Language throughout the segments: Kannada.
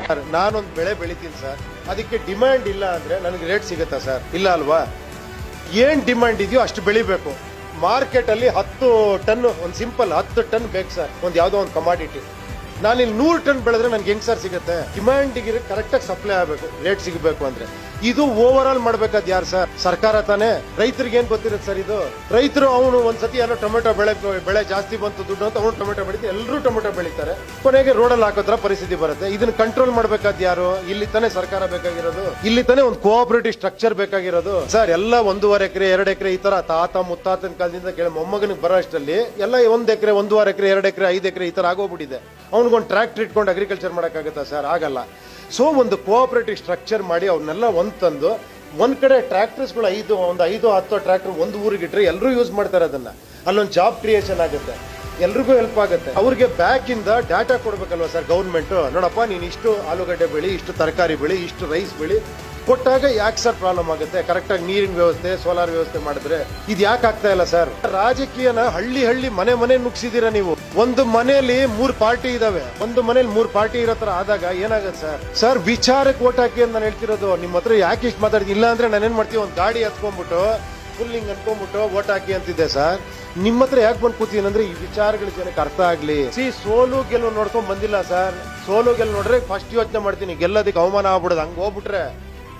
ಸರ್, ನಾನೊಂದು ಬೆಳೆ ಬೆಳಿತೀನಿ ಸರ್. ಅದಕ್ಕೆ ಡಿಮ್ಯಾಂಡ್ ಇಲ್ಲ ಅಂದ್ರೆ ನನಗೆ ರೇಟ್ ಸಿಗುತ್ತಾ ಸರ್? ಇಲ್ಲ ಅಲ್ವಾ? ಏನ್ ಡಿಮ್ಯಾಂಡ್ ಇದೆಯೋ ಅಷ್ಟು ಬೆಳಿಬೇಕು. ಮಾರ್ಕೆಟ್ ಅಲ್ಲಿ ಹತ್ತು ಟನ್, ಒಂದು ಸಿಂಪಲ್ ಹತ್ತು ಟನ್ ಬೇಕು ಸರ್, ಒಂದು ಯಾವ್ದೋ ಒಂದು ಕಮಾಡಿಟಿ ನಾನು ಇಲ್ಲಿ ನೂರು ಟನ್ ಬೆಳೆದ್ರೆ ನನ್ಗೆ ಹೆಂಗ್ ಸರ್ ಸಿಗುತ್ತೆ? ಡಿಮ್ಯಾಂಡಿಗೆ ಕರೆಕ್ಟಾಗಿ ಸಪ್ಲೈ ಆಗಬೇಕು ರೇಟ್ ಸಿಗಬೇಕು ಅಂದ್ರೆ. ಇದು ಓವರ್ ಆಲ್ ಮಾಡ್ಬೇಕಾದ್ ಯಾರು ಸರ್? ಸರ್ಕಾರ ತಾನೇ? ರೈತರಿಗೆ ಏನ್ ಗೊತ್ತಿರುತ್ತೆ ಸರ್ ಇದು? ರೈತರು ಅವನು ಒಂದ್ಸತಿ ಏನೋ ಟೊಮೆಟೊ ಬೆಳೆ ಬೆಳೆ ಜಾಸ್ತಿ ಬಂತು ದುಡ್ಡು ಅಂತ ಅವನು ಟೊಮೆಟೊ ಬೆಳಿತಾರೆ. ಎಲ್ಲರೂ ಟೊಮೆಟೊ ಬೆಳೀತಾರೆ. ಕೊನೆಗೆ ರೋಡಲ್ಲಿ ಹಾಕೋದ್ರ ಪರಿಸ್ಥಿತಿ ಬರುತ್ತೆ. ಇದನ್ನ ಕಂಟ್ರೋಲ್ ಮಾಡ್ಬೇಕಾದ್ ಯಾರು? ಇಲ್ಲಿ ತಾನೇ ಸರ್ಕಾರ ಬೇಕಾಗಿರೋದು. ಇಲ್ಲಿ ತಾನೇ ಒಂದು ಕೋಆಪರೇಟಿವ್ ಸ್ಟ್ರಕ್ಚರ್ ಬೇಕಾಗಿರೋದು. ಸರ್, ಎಲ್ಲ ಒಂದೂವರೆ ಎಕರೆ, ಎರಡು ಎಕರೆ ಈ ತರ ತಾತ ಮುತ್ತಾತನ ಕಾಲದಿಂದ ಕೇಳಿ ಮೊಮ್ಮಗನಿಗೆ ಬರೋ ಅಷ್ಟರಲ್ಲಿ ಎಲ್ಲ ಒಂದ್ ಎಕರೆ, ಒಂದೂವರೆ ಎಕರೆ, ಎರಡು ಎಕರೆ, ಐದು ಎಕರೆ ಈ ತರ ಆಗೋಗ್ಬಿಟ್ಟಿದೆ. ಅವ್ನಿಗೊಂದು ಟ್ರ್ಯಾಕ್ಟರ್ ಇಟ್ಕೊಂಡು ಅಗ್ರಿಕಲ್ಚರ್ ಮಾಡೋಕ್ಕಾಗುತ್ತಾ ಸರ್? ಆಗಲ್ಲ. ಸೊ ಒಂದು ಕೋಆಪರೇಟಿವ್ ಸ್ಟ್ರಕ್ಚರ್ ಮಾಡಿ ಅವನ್ನೆಲ್ಲ ಒಂದ್ ತಂದು ಒಂದು ಕಡೆ ಟ್ರ್ಯಾಕ್ಟರ್ಸ್ಗಳು ಐದು, ಒಂದು ಐದು, ಹತ್ತು ಟ್ರ್ಯಾಕ್ಟರ್ ಒಂದು ಊರಿಗೆ ಇಟ್ಟರೆ ಎಲ್ಲರೂ ಯೂಸ್ ಮಾಡ್ತಾರೆ ಅದನ್ನ. ಅಲ್ಲೊಂದು ಜಾಬ್ ಕ್ರಿಯೇಷನ್ ಆಗುತ್ತೆ. ಎಲ್ರಿಗೂ ಹೆಲ್ಪ್ ಆಗುತ್ತೆ. ಅವ್ರಿಗೆ ಬ್ಯಾಕಿಂದ ಡಾಟಾ ಕೊಡಬೇಕಲ್ವ ಸರ್ ಗೌರ್ಮೆಂಟು ನೋಡಪ್ಪ, ನೀನು ಇಷ್ಟು ಆಲೂಗಡ್ಡೆ ಬೆಳಿ, ಇಷ್ಟು ತರಕಾರಿ ಬೆಳಿ, ಇಷ್ಟು ರೈಸ್ ಬೆಳಿ ಕೊಟ್ಟಾಗ ಯಾಕೆ ಸರ್ ಪ್ರಾಬ್ಲಮ್ ಆಗುತ್ತೆ? ಕರೆಕ್ಟ್ ಆಗಿ ನೀರಿನ ವ್ಯವಸ್ಥೆ ಸೋಲಾರ್ ವ್ಯವಸ್ಥೆ ಮಾಡಿದ್ರೆ ಇದು ಯಾಕೆ ಆಗ್ತಾ ಇಲ್ಲ ಸರ್? ರಾಜಕೀಯನ ಹಳ್ಳಿ ಹಳ್ಳಿ ಮನೆ ಮನೆ ನುಗ್ಸಿದೀರಾ ನೀವು. ಒಂದು ಮನೆಯಲ್ಲಿ ಮೂರ್ ಪಾರ್ಟಿ ಇದಾವೆ. ಒಂದು ಮನೇಲಿ ಮೂರ್ ಪಾರ್ಟಿ ಇರೋ ತರ ಆದಾಗ ಏನಾಗುತ್ತೆ ಸರ್? ಸರ್, ವಿಚಾರಕ್ಕೆ ಓಟ್ ಹಾಕಿ ಅಂತ ನಾನು ಹೇಳ್ತಿರೋದು ನಿಮ್ಮ ಹತ್ರ ಯಾಕೆ ಇಷ್ಟು ಮಾತಾಡ್ತೀನಿ ಇಲ್ಲ ಅಂದ್ರೆ ನಾನು ಏನ್ ಮಾಡ್ತೀವಿ, ಒಂದು ಗಾಡಿ ಹತ್ಕೊಂಡ್ಬಿಟ್ಟು ಫುಲ್ ಹಿಂಗ್ ಅನ್ಕೊಂಡ್ಬಿಟ್ಟು ಓಟ್ ಹಾಕಿ ಅಂತಿದ್ದೆ ಸರ್. ನಿಮ್ಮ ಹತ್ರ ಯಾಕೆ ಬಂದು ಕೂತೀನಿ ಅಂದ್ರೆ ಈ ವಿಚಾರಗಳು ಜನಕ್ಕೆ ಅರ್ಥ ಆಗ್ಲಿ. ಸಿ, ಸೋಲು ಗೆಲುವು ನೋಡ್ಕೊಂಡ್ ಬಂದಿಲ್ಲ ಸರ್. ಸೋಲು ಗೆಲ್ಲು ನೋಡ್ರೆ ಫಸ್ಟ್ ಯೋಚನೆ ಮಾಡ್ತೀನಿ. ಗೆಲ್ಲೋದಕ್ಕೆ ಅವಮಾನ ಆಗ್ಬಿಡೋದು. ಹಂಗ್ ಹೋಗ್ಬಿಟ್ರೆ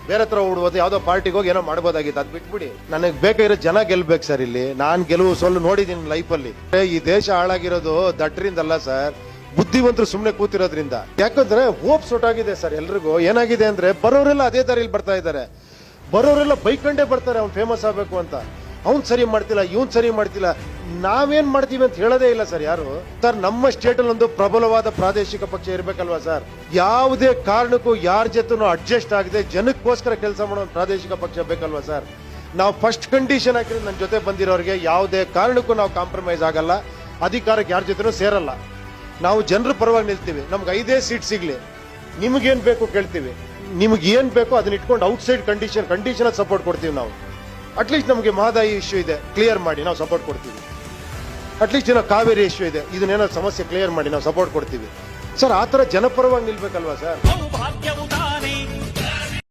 ಬೇರೆ ಥರ ಓಡ್ಬೋದು ಯಾವುದೋ ಪಾರ್ಟಿಗೆ ಹೋಗಿ ಏನೋ ಮಾಡ್ಬೋದಾಗಿತ್ತು. ಅದು ಬಿಟ್ಬಿಡಿ. ನನಗೆ ಬೇಕಾಗಿರೋ ಜನ ಗೆಲ್ಬೇಕು ಸರ್ ಇಲ್ಲಿ. ನಾನು ಗೆಲುವು ಸೋಲು ನೋಡಿದ್ದೀನಿ ಲೈಫಲ್ಲಿ. ಈ ದೇಶ ಹಾಳಾಗಿರೋದು ದಟ್ರಿಂದಲ್ಲ ಸರ್. ಬುದ್ಧಿವಂತರು ಸುಮ್ಮನೆ ಕೂತಿರೋದ್ರಿಂದ. ಯಾಕಂದ್ರೆ ಹೋಪ್ ಸೊಟ್ಟಾಗಿದೆ ಸರ್ ಎಲ್ರಿಗೂ. ಏನಾಗಿದೆ ಅಂದ್ರೆ ಬರೋರೆಲ್ಲ ಅದೇ ದಾರಿಲಿ ಬರ್ತಾ ಇದ್ದಾರೆ. ಬರೋರೆಲ್ಲ ಬೈಕಂಡೇ ಬರ್ತಾರೆ, ಅವ್ನು ಫೇಮಸ್ ಆಗಬೇಕು ಅಂತ. ಅವ್ನು ಸರಿ ಮಾಡ್ತಿಲ್ಲ, ಇವ್ನು ಸರಿ ಮಾಡ್ತಿಲ್ಲ. ನಾವೇನ್ ಮಾಡ್ತೀವಿ ಅಂತ ಹೇಳೋದೇ ಇಲ್ಲ ಸರ್ ಯಾರು? ಸರ್, ನಮ್ಮ ಸ್ಟೇಟ್ ಅಲ್ಲಿ ಒಂದು ಪ್ರಬಲವಾದ ಪ್ರಾದೇಶಿಕ ಪಕ್ಷ ಇರಬೇಕಲ್ವಾ ಸರ್? ಯಾವುದೇ ಕಾರಣಕ್ಕೂ ಯಾರ ಜೊತೆನೂ ಅಡ್ಜಸ್ಟ್ ಆಗದೆ ಜನಕ್ಕೋಸ್ಕರ ಕೆಲಸ ಮಾಡೋ ಪ್ರಾದೇಶಿಕ ಪಕ್ಷ ಬೇಕಲ್ವಾ ಸರ್? ನಾವು ಫಸ್ಟ್ ಕಂಡೀಷನ್ ಹಾಕಿದ್ರೆ ನನ್ನ ಜೊತೆ ಬಂದಿರೋರಿಗೆ ಯಾವುದೇ ಕಾರಣಕ್ಕೂ ನಾವು ಕಾಂಪ್ರಮೈಸ್ ಆಗಲ್ಲ. ಅಧಿಕಾರಕ್ಕೆ ಯಾರ ಜೊತೆನೂ ಸೇರಲ್ಲ. ನಾವು ಜನರ ಪರವಾಗಿ ನಿಲ್ತೀವಿ. ನಮ್ಗೆ ಐದೇ ಸೀಟ್ ಸಿಗ್ಲಿ. ನಿಮ್ಗೇನ್ ಬೇಕು ಕೇಳ್ತೀವಿ. ನಿಮ್ಗೆ ಏನ್ ಬೇಕೋ ಅದನ್ನ ಇಟ್ಕೊಂಡು ಔಟ್ಸೈಡ್ ಕಂಡೀಷನ್ ಕಂಡೀಷನ್ ಸಪೋರ್ಟ್ ಕೊಡ್ತೀವಿ ನಾವು. ಅಟ್ಲೀಸ್ಟ್ ನಮಗೆ ಮಹದಾಯಿ ಇಶ್ಯೂ ಇದೆ. ಕ್ಲಿಯರ್ ಮಾಡಿ, ನಾವು ಸಪೋರ್ಟ್ ಕೊಡ್ತೀವಿ. ಅಟ್ಲೀಸ್ಟ್ ಏನೋ ಕಾವೇರಿ ಇಶ್ಯೂ ಇದೆ. ಇದನ್ನೇನೋ ಸಮಸ್ಯೆ ಕ್ಲಿಯರ್ ಮಾಡಿ, ನಾವು ಸಪೋರ್ಟ್ ಕೊಡ್ತೀವಿ. ಸರ್ ಆ ಥರ ಜನಪರವಾಗಿ ನಿಲ್ಬೇಕಲ್ವಾ ಸರ್